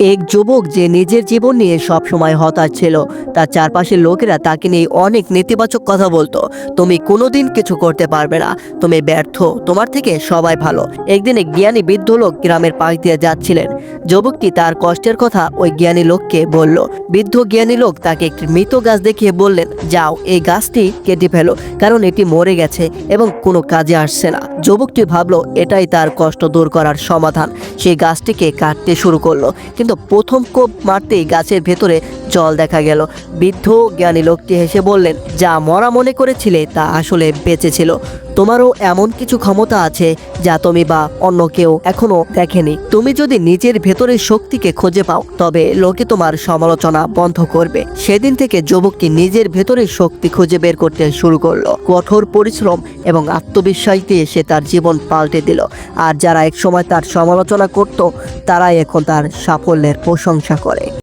এক যুবক যে নিজের জীবন নিয়ে সবসময় হতাশ ছিল, তার চারপাশের লোকেরা তাকে নিয়ে অনেক নেতিবাচক কথা বলতো। তুমি কোনোদিন কিছু করতে পারবে না। তুমি ব্যর্থ। তোমার থেকে সবাই ভালো। একদিন এক জ্ঞানী বৃদ্ধ লোক গ্রামের পাশ দিয়ে যাচ্ছিলেন। যুবকটি তার কষ্টের কথা ওই জ্ঞানী লোককে বলল। বৃদ্ধ জ্ঞানী লোক তাকে একটি মৃত গাছ দেখিয়ে বললেন, যাও, এই গাছটি কেটে ফেলো, কারণ এটি মরে গেছে এবং কোনো কাজে আসছে না। যুবকটি ভাবলো, এটাই তার কষ্ট দূর করার সমাধান। সেই গাছটিকে কাটতে শুরু করল কিন্তু প্রথম কোপ মারতেই গাছের ভেতরে জল দেখা গেল। বৃদ্ধ জ্ঞানী লোকটি হেসে বললেন, যা মরা মনে করেছিলে তা আসলে বেঁচে ছিল। তোমারও এমন কিছু ক্ষমতা আছে যা তুমি বা অন্য কেউ এখনও দেখেনি। তুমি যদি নিজের ভেতরের শক্তিকে খুঁজে পাও, তবে লোকে তোমার সমালোচনা বন্ধ করবে। সেদিন থেকে যুবকটি নিজের ভেতরের শক্তি খুঁজে বের করতে শুরু করল। কঠোর পরিশ্রম এবং আত্মবিশ্বাস দিয়ে সে তার জীবন পাল্টে দিল। আর যারা একসময় তার সমালোচনা করত, তারাই এখন তার সাফল্যের প্রশংসা করে।